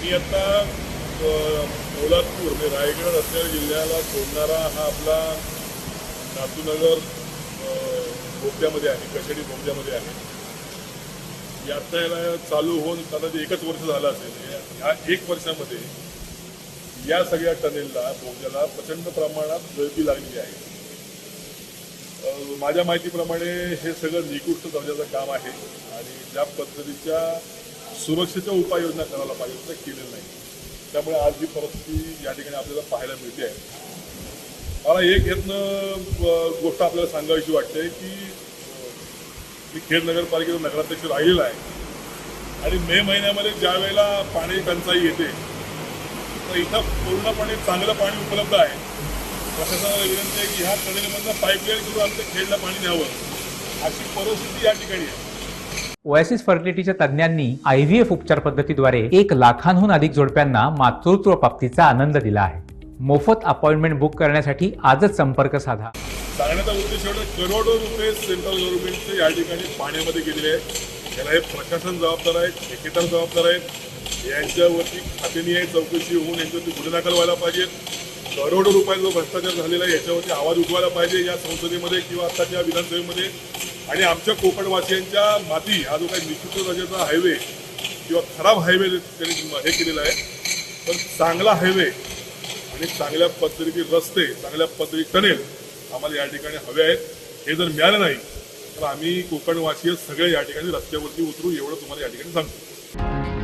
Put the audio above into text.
मी आता अ, पोलादपूर म्हणजे रायगड रत्नागिरी जिल्ह्याला सोडणारा हा आपला नातूनगर अ, आहे कशेडी बोगद्यामध्ये आहे. यात्रा याला चालू होऊन कदाचित एकच वर्ष झालं असेल. या- एक वर्षामध्ये या सगळ्या टनेलला बोगद्याला प्रचंड प्रमाणात गळती लागलेली आहे. माझ्या माहितीप्रमाणे हे सगळं निकृष्ट दर्जाचं काम आहे आणि ज्या पद्धतीच्या सुरक्षेच्या उपाययोजना करायला पाहिजे त्या केलेल्या नाही. त्यामुळे आज ही परिस्थिती या ठिकाणी आपल्याला पाहायला मिळते आहे. मला एक यातनं गोष्ट आपल्याला सांगावीशी वाटते की मी खेड नगरपालिकेचा नगराध्यक्ष राहिलेला आहे. आणि मे महिन्यामध्ये ज्या वेळेला पाणी टंचाई येते तर इथं पूर्णपणे चांगलं पाणी उपलब्ध आहे. प्रशासनाला विनंती आहे की ह्या टनेलमधनं पाईपलाईन करून आमच्या खेडला पाणी द्यावं. अशी परिस्थिती या ठिकाणी आहे. ओएसिस फर्टिलिटीच्या तज्ज्ञांनी आय व्ही एफ उपचार पद्धतीद्वारे एक लाखांहून अधिक जोडप्यांना मातृत्व प्राप्तीचा आनंद दिला आहे. मोफत अपॉइंटमेंट बुक करण्यासाठी आजच संपर्क साधा. सांगण्याचा उद्देश एवढा करोडो रुपये सेंट्रल गव्हर्नमेंटचे या ठिकाणी पाण्यामध्ये गेलेले आहेत. त्याला हे प्रशासन जबाबदार आहे ठेकेदार जबाबदार आहेत. यांच्यावरती खातेनी चौकशी होऊन यांच्यावरती गुन्हे दाखल व्हायला पाहिजेत करोडो रुपयांचा जो भ्रष्टाचार झालेला आहे याच्यावरती आवाज उठवायला पाहिजे या संसदेमध्ये किंवा आत्ताच्या विधानसभेमध्ये. आणि आमच्या कोकणवासियांच्या माती हा जो काही निश्चित दर्जाचा हायवे किंवा खराब हायवे त्यांनी हे केलेला आहे. पण चांगला हायवे आणि चांगल्या पद्धतीचे रस्ते चांगल्या पद्धती टनेल आम्हाला या ठिकाणी हवे आहेत. हे जर मिळालं नाही तर आम्ही कोकणवासीय सगळे या ठिकाणी रस्त्यावरती उतरू एवढं तुम्हाला या ठिकाणी सांगतो.